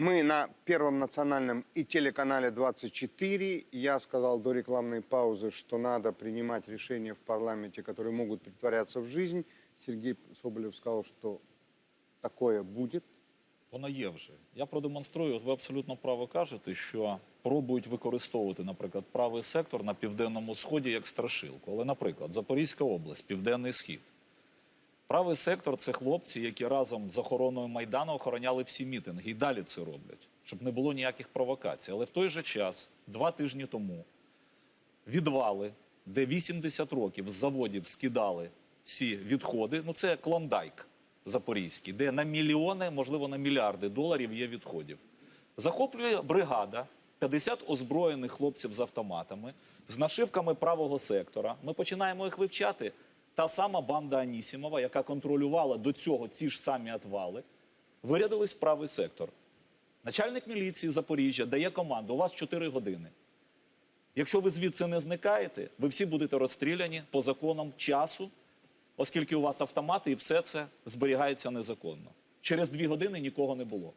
Мы на Первом национальном и телеканале 24. Я сказал до рекламной паузы, что надо принимать решения в парламенте, которые могут притворяться в жизнь. Сергей Соболев сказал, что такое будет. Воно є вже. Я продемонструю, от ви абсолютно право кажете, що пробують використовувати, наприклад, правий сектор на південному сході як страшилку. Але, наприклад, Запорізька область, Південний Схід. Правий сектор це хлопці, які разом з охороною Майдану охороняли всі мітинги і далі це роблять, щоб не було ніяких провокацій. Але в той же час, два тижні тому, відвали, де 80 років з заводів скидали всі відходи. Ну це клондайк запорізький, де на мільйони, можливо, на мільярди доларів є відходів. Захоплює бригада 50 озброєних хлопців з автоматами, з нашивками правого сектора. Ми починаємо їх вивчати. Та сама банда Анісімова, яка контролювала до цього ці ж самі отвали, вирядились в правий сектор. Начальник міліції Запоріжжя дає команду: у вас 4 години. Якщо ви звідси не зникаєте, ви всі будете розстріляні по законам часу, оскільки у вас автомати і все це зберігається незаконно. Через дві години нікого не було.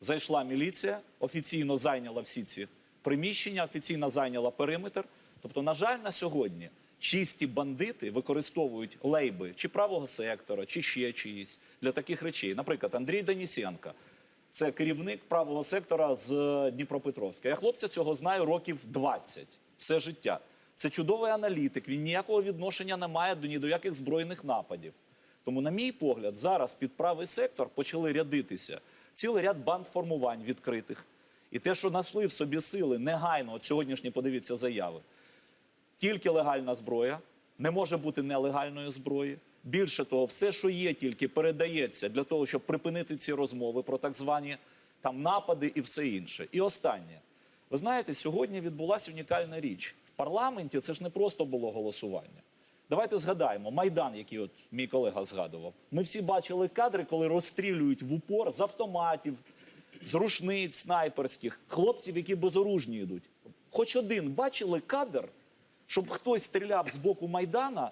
Зайшла міліція, офіційно зайняла всі ці приміщення, офіційно зайняла периметр. Тобто, на жаль, на сьогодні чисті бандити використовують лейби чи правого сектора, чи ще чиїсь для таких речей. Наприклад, Андрій Денісенко. Це керівник правого сектора з е, Дніпропетровська. Я хлопця цього знаю років 20, все життя. Це чудовий аналітик. Він ніякого відношення не має до ні до яких збройних нападів. Тому, на мій погляд, зараз під правий сектор почали рядитися цілий ряд банд формувань відкритих. І те, що знайшли в собі сили негайно, от сьогоднішні подивіться заяви. Тільки легальна зброя, не може бути нелегальної зброї. Більше того, все, що є, тільки передається для того, щоб припинити ці розмови про так звані там напади і все інше. І останнє. Ви знаєте, сьогодні відбулася унікальна річ. В парламенті це ж не просто було голосування. Давайте згадаємо Майдан, який от мій колега згадував. Ми всі бачили кадри, коли розстрілюють в упор з автоматів, з рушниць снайперських, хлопців, які безоружні йдуть. Хоч один бачили кадр, щоб хтось стріляв з боку Майдана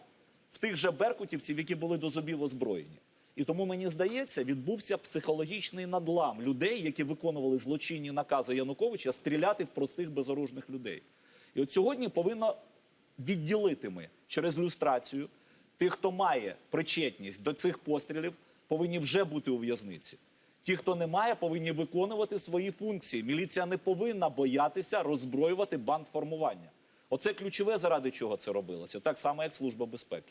в тих же беркутівців, які були до зубів озброєні. І тому мені здається, відбувся психологічний надлам людей, які виконували злочинні накази Януковича стріляти в простих безоружних людей. І от сьогодні повинно відділити ми через люстрацію тих, хто має причетність до цих пострілів, повинні вже бути у в'язниці. Ті, хто не має, повинні виконувати свої функції. Міліція не повинна боятися роззброювати бандформування. Оце ключове, заради чого це робилося, так само як Служба безпеки.